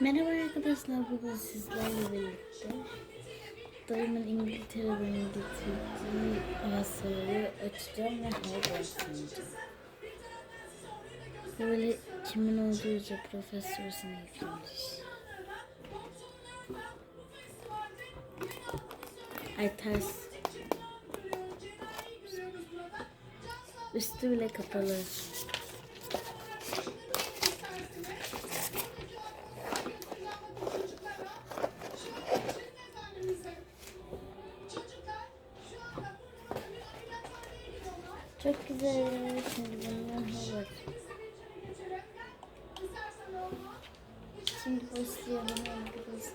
Merhaba arkadaşlar bugün sizlerle birlikte dayımın İngiltere'den getirdiği yasayı açacağım ve Hogwarts oynayacağım. Böyle kimin olduğu yüzü Profesör Snape'miş. Ay ters. Üstü bile kapalı.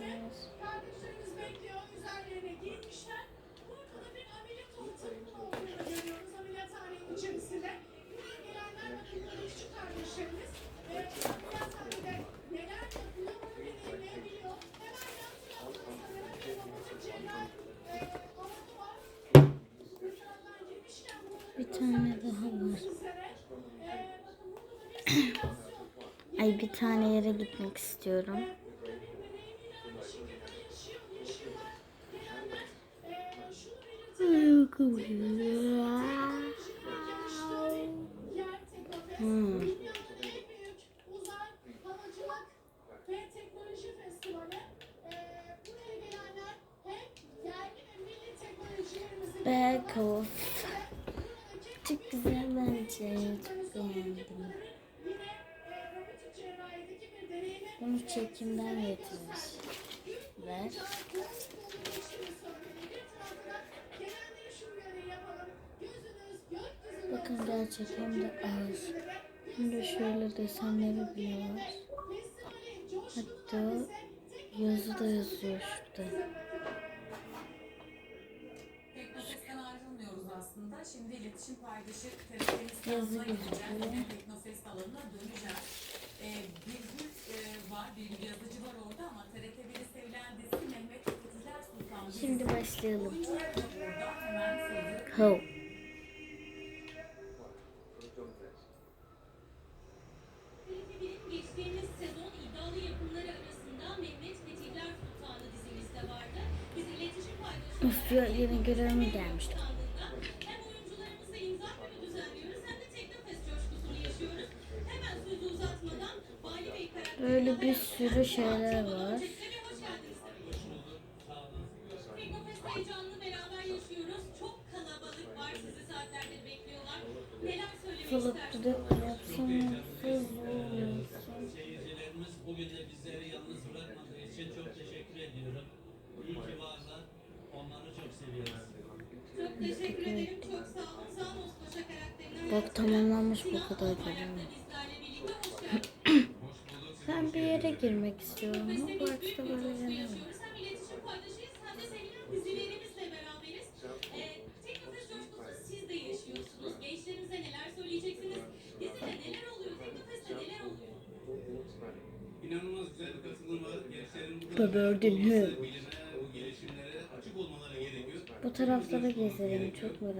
Arkadaşlar. Kardeşlerimiz bekliyor. Üzerlerine giymişler. Burada bir ameliyat olduğunu görüyoruz ameliyathanenin içerisinde. Buraya gelenler bakımları işçi kardeşlerimiz. Ee, ameliyathanede neler yapıyor bunu deneyimleyebiliyor. Hemen yan tarafımızda Mehmet ve babası cerrah e, alanı var. Yukarıdan girmişken burada Bir tane daha var. E, da bir. Ay bir tane yere gitmek istiyorum. Hmm. Back off. Çok güzel bence. Çok beğendim. Bunu çekimden getirmiş. Ver. Bakın gerçek hem de ağır. Hem de şöyle desenleri bile var. Hatta yazı da yazıyor şurada. Şimdi iletişim Teknofest alanına döneceğiz. Ee, Birgül e, var, Birgül yazıcı var orada ama TRT1'i sevilen dizi Mehmet Fethiler Sultan. Şimdi başlayalım. Ho. Var. Sizi saatlerdir bekliyorlar. Neler söylemek Falıp istersiniz? dudak yapsam mutsuz olursun. Seyircilerimiz bugün de bizleri yalnız bırakmadığı için çok teşekkür ediyorum. İyi ki varlar. Onları çok seviyoruz. Çok teşekkür ederim. Çok sağ olun. Sağ olun Paşa karakterinden. Bak tamamlanmış bu kadar geldiniz. Ben bir yere girmek istiyorum. Büyük bir böyle coşku yenemem. yaşıyoruz. Bu taraflara gezelim. Çok merak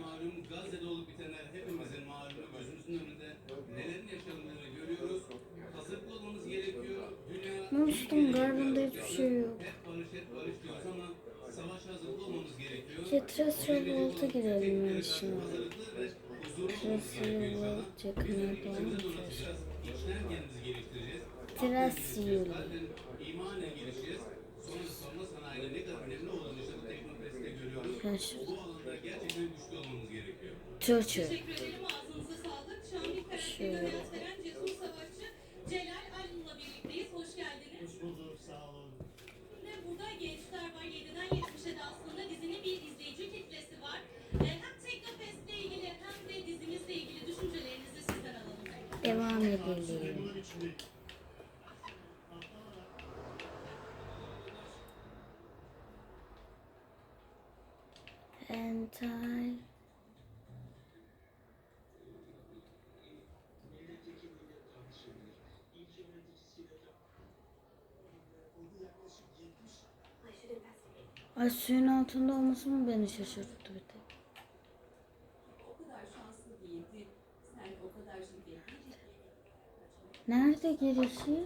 malum, Gazze'de olup bitenler hepimizin malumu gözümüzün önünde. Nelerin yaşandığını görüyoruz. Hazırlıklı olmamız gerekiyor. Mustum Garden'da hiçbir şey yok. hep barış hep barış diyoruz ama savaş hazırlıklı olmamız gerekiyor. Cetres Revolt'a girelim ben şimdi. Cetres. Revolt yakınlarda geliştireceğiz. Trasyul. Zaten imanla gelişeceğiz. Churchill. Teşekkür ederim. Ağzınıza sağlık. Şu an bir karakterine Şöyle. hayat veren cesur savaşçı Celal Alun'la birlikteyiz. Hoş geldiniz. Hoş bulduk, sağ olun. Ve burada gençler var. 7'den 70'e de aslında dizinin bir izleyici kitlesi var. Ee, hem Teknofest'le ilgili hem de dizimizle ilgili düşüncelerinizi sizden alalım. Devam edelim. Hentai. Ay suyun altında olması mı beni şaşırttı bir tek. o kadar şanslı değildi. Sen o kadar şey değil. Nerede girişi?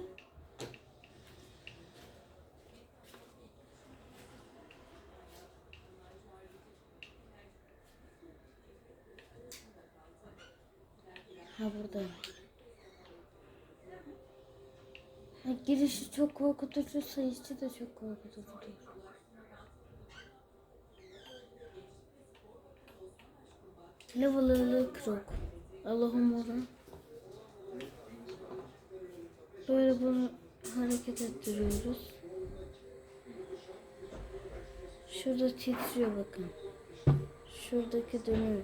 Ha burada. Girişi çok korkutucu, sayıcı da çok korkutucu. Level'lı krok. Allah'ım ora. Böyle bunu hareket ettiriyoruz. Şurada titriyor bakın. Şuradaki dönüyor.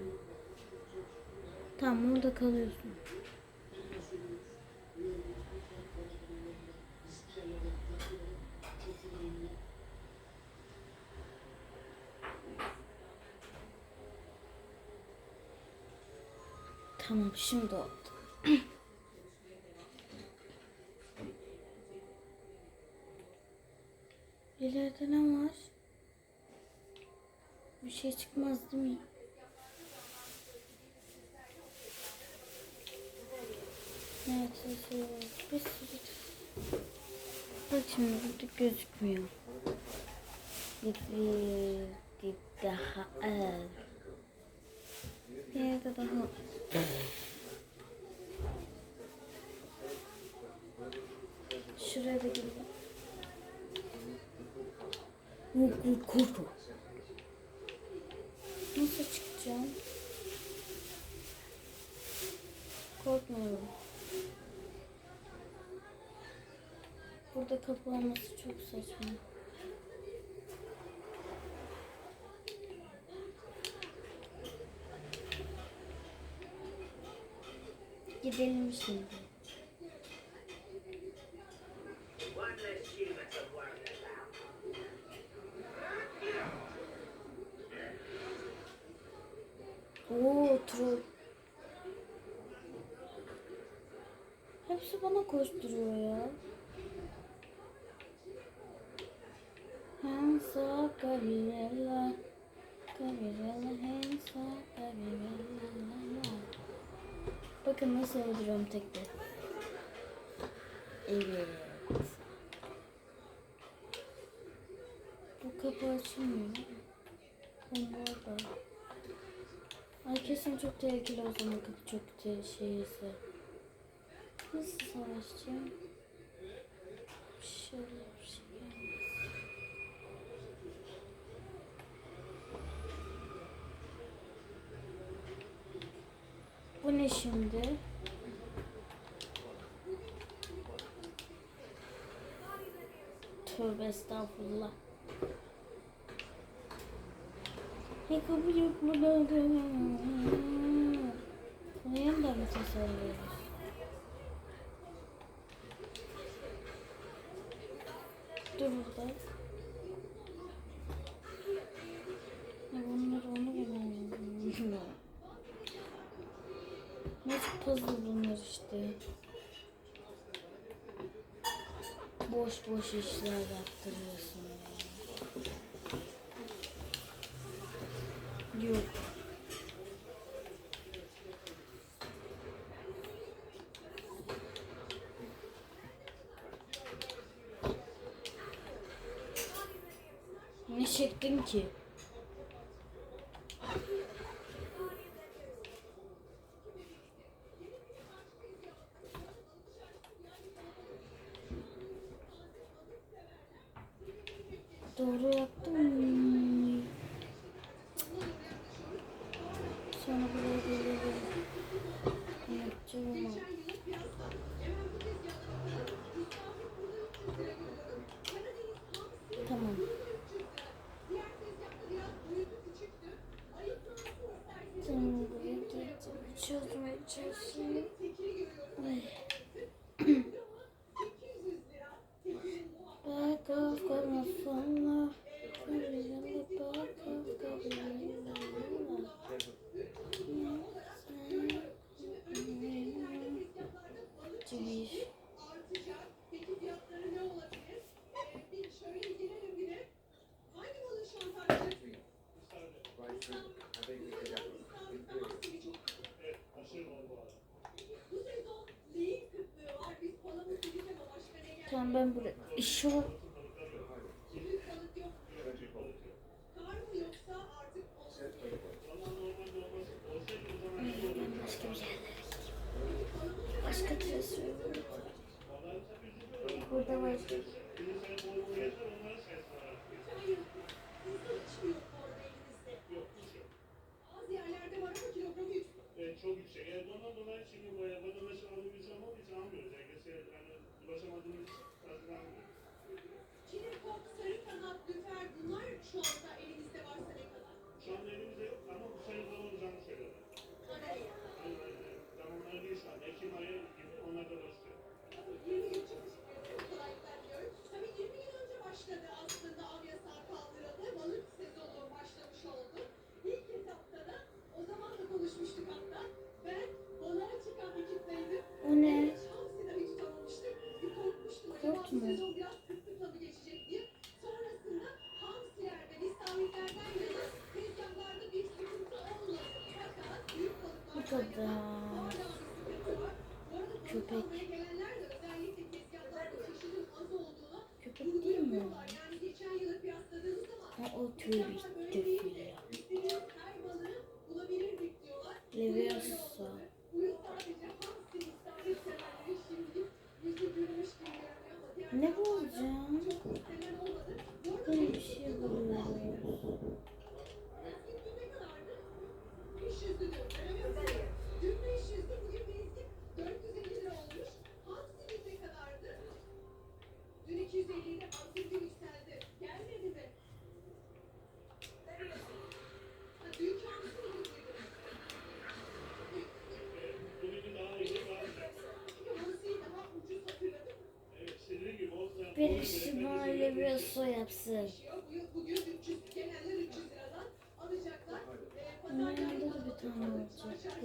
Tamam orada kalıyorsun. Tamam şimdi oldu. İleride ne var? Bir şey çıkmaz değil mi? Evet, şey var. Bir sürü. Bak şimdi burada gözükmüyor. Bir, bir, daha el. Bir daha. Şuraya da gidelim. Yok yok korku. Nasıl çıkacağım? Korkmuyorum. Burada kapı olması çok saçma. Gidelim şimdi. Oo, troll. Hepsi bana koşturuyor ya. Hansa Gabriela Gabriela Hansa Gabriela Bakın nasıl öldürüyorum tek tek. Evet. Bu açılmıyor. Burada. Ay kesin çok tehlikeli o zaman kapı çok te şeyse. Nasıl savaşacağım? Şöyle bir şey. Bu ne şimdi? Tövbe estağfurullah. Kapı yok mu? Uyan da mı ses alıyoruz? Dur burada. Ya bunlar onu bilmiyorum. Nasıl puzzle bunlar işte. Boş boş işler yaptırıyorsun ya. Yok. Ne çektin ki? pictures. ben buraya... İşi. Başka bir Başka bir şey söyleyeyim. Burada var. Okay. Yapsa yapsın. Nerede bir tane olacak?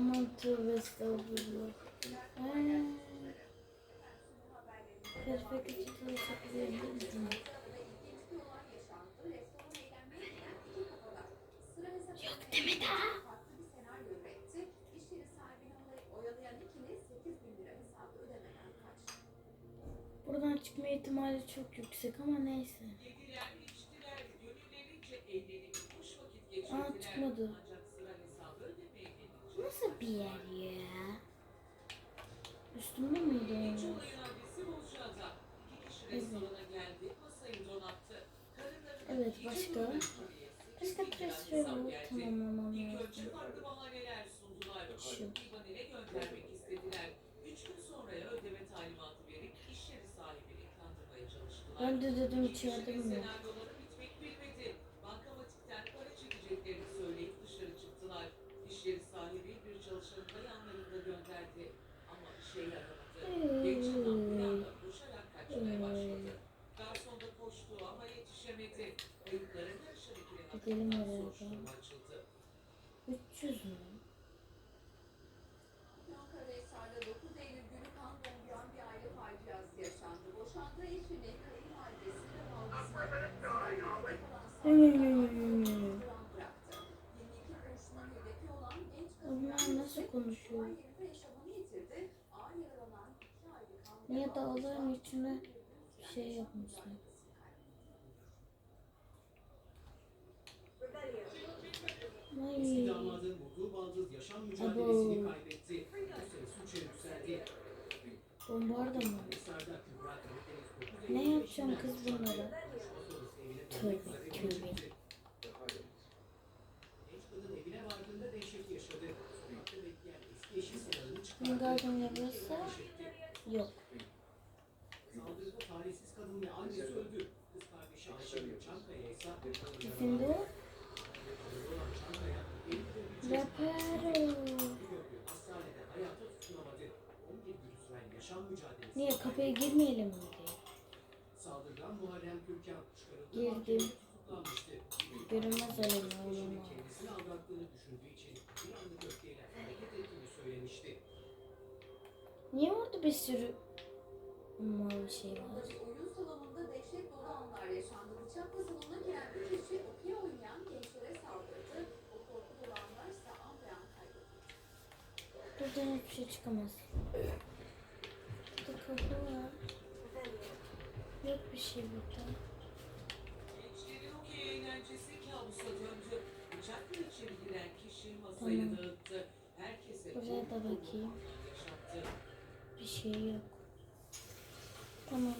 Aman tövbe estağfurullah. Perspektif Yok Demet ha. Buradan çıkma ihtimali çok yüksek ama neyse. Aa çıkmadı yer ya. Üstümde mi dönüyor? Evet. evet başka. Başka tasvirimi tamamlamam lazım. Şu. Ben de dedim içeride mi? Dağların içine şey yapmışlar. Eski damadın bulduğu Bombarda mı? Ne yapacağım kız bunlara? Tövbe tövbe. Şimdi gardiyan yapıyorsa yok. Şimdi yaparım. Niye kapıya girmeyelim mi diye? Saldırgan Muharrem Türkan. Girdim. Görünmez olayım oğlum. Kendisini aldattığını düşündüğü için bir anlık öfkeyle hareket ettiğini söylemişti. Niye orada bir sürü mavi şey var? Buradan hiçbir şey çıkamaz. Burada kapı var. Yok bir şey burada. Gençlerin okey eğlencesi kabusa döndü. Bıçakla içeri giren kişi masayı Tamam. dağıttı. Herkese Buraya da bakayım. yaşattı. Bir şey yok. Tamam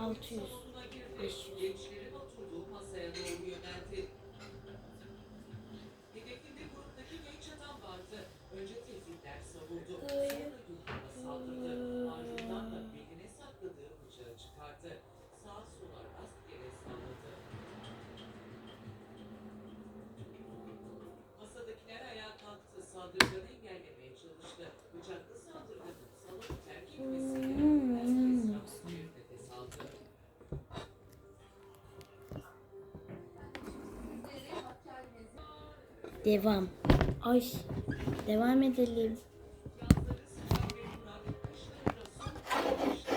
600, salonuna girdi. 500. Devam. Ay. Devam edelim. Yazları sıcak ve kurak, kışları da soğuk geçmişti.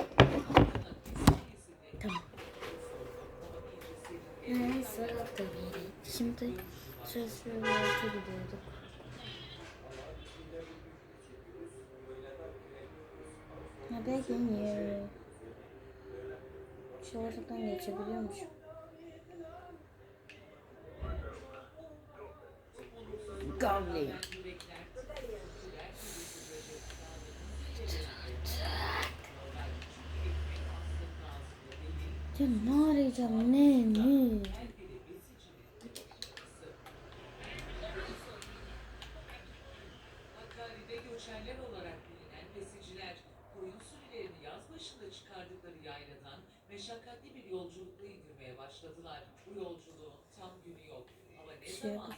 Haftanın kesilmesinde Tamam. hava iyice Ha, salak da biri. Şimdi sırası yollarda gidiyorduk. Haber geliyor. Şu oradan geçebiliyormuşum. Gavli. Ya ne arayacağım ne ne? Göçerler olarak bilinen besiciler, koyun sürülerini yaz başında çıkardıkları yayladan meşakkatli bir yolculukla indirmeye başladılar. Bu yolculuğun tam günü yok. Hava ne Şey zaman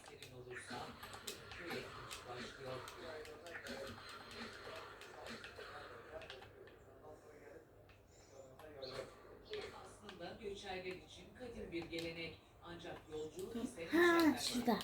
şurada.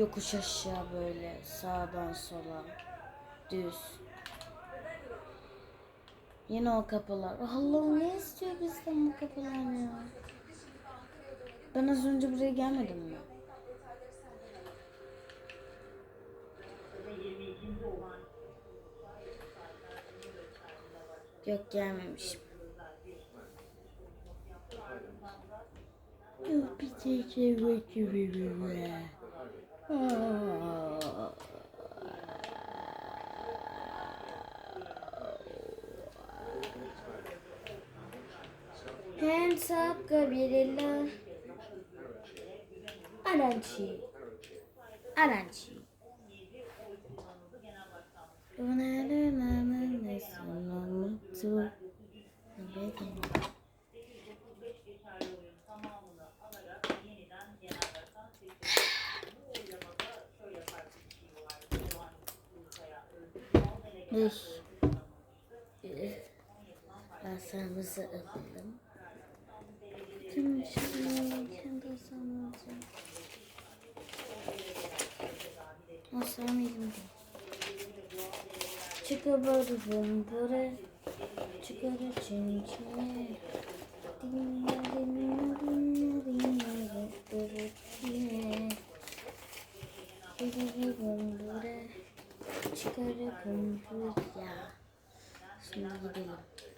Yokuş aşağı böyle sağdan sola düz. Yine o kapılar. Allah'ım ne istiyor bizden bu kapılar ya? Ben az önce buraya gelmedim mi? Yok gelmemişim. Yok bir tek gibi Hands up gorilla. Aranchi. Aranchi. Üf. Masamızı alalım. Tüm kendi masamızı. Masam elimde. Çıkıbırı bumbure. Çıkarı çinçine. Dinle dinle dinle dinle. Dinle dinle. Çıkıbırı bumbure. çıkarım ya. Şimdi.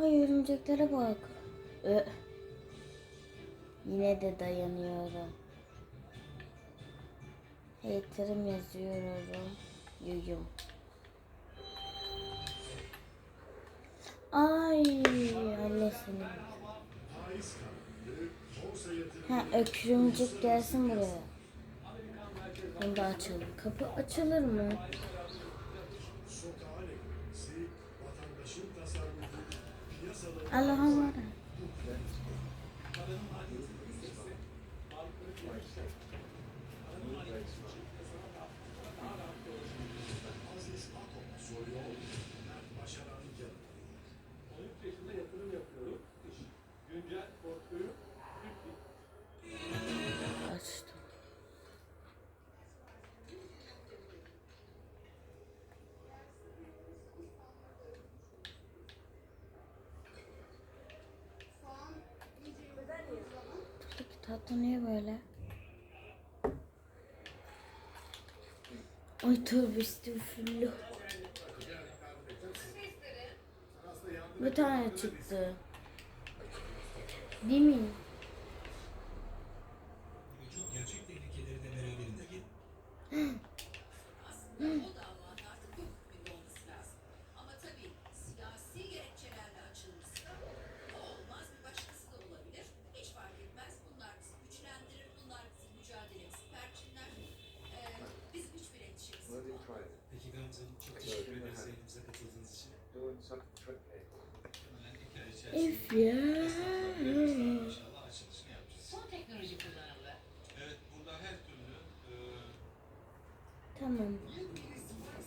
Ay örümceklere bak. Ö. Yine de dayanıyorum. Hater'ım yazıyorum. Yuyum. Ay Allah seni. Ha ökrümcük gelsin buraya. Bunu da açalım. Kapı açılır mı? Alhamdulillah. Tatlı niye böyle? Ay tövbe estağfurullah. Bir tane çıktı. Değil mi? Tamam.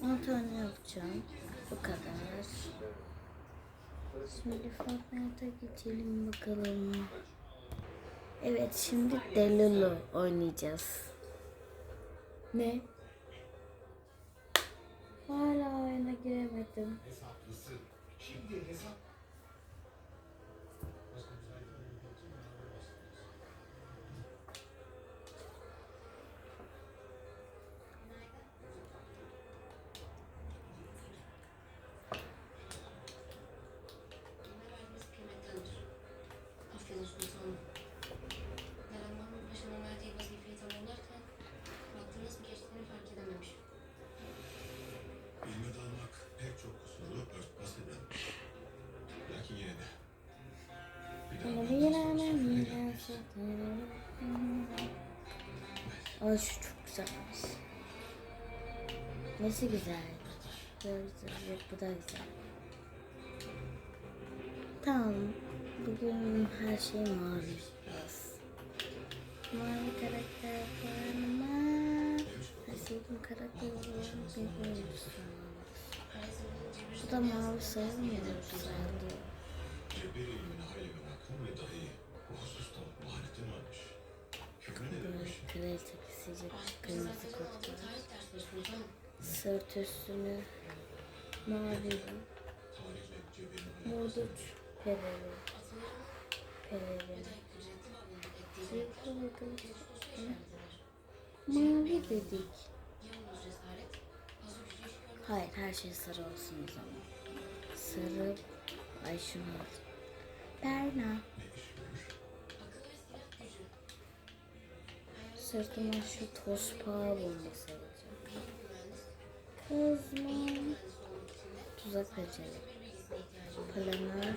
10 tane yapacağım. Bu kadar. Şimdi Fortnite'a geçelim bakalım. Evet şimdi Delulu oynayacağız. Ne? Hala oyuna giremedim. Hesaplısın. Şimdi hesap. Şu çok güzelmiş. Nesi güzel? Güzel güzel. Yok bu da güzel. Tamam. Bugün her şey mavi. Mavi karakter var ama her sevdiğim karakter olarak bir oyuncusu Bu da mavi sayılmıyor. Demiş? kraliçe kesecek kırmızı sultanım. Sırt üstünü mavi. Alakası. pereli. Pereli. Mavi dedik. Hayır her şey sarı olsun o zaman. Sarı. Ay şunu al. Berna. Sırtıma şu tospağı bombası alacağım. De Tuzak acele. Planer.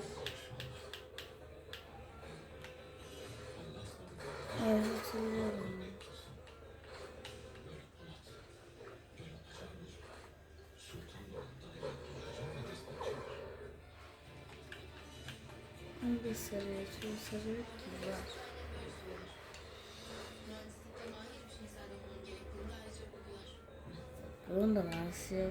Evet hatırlıyorum. Hangi sarı? Şu sarı ki var. 可能是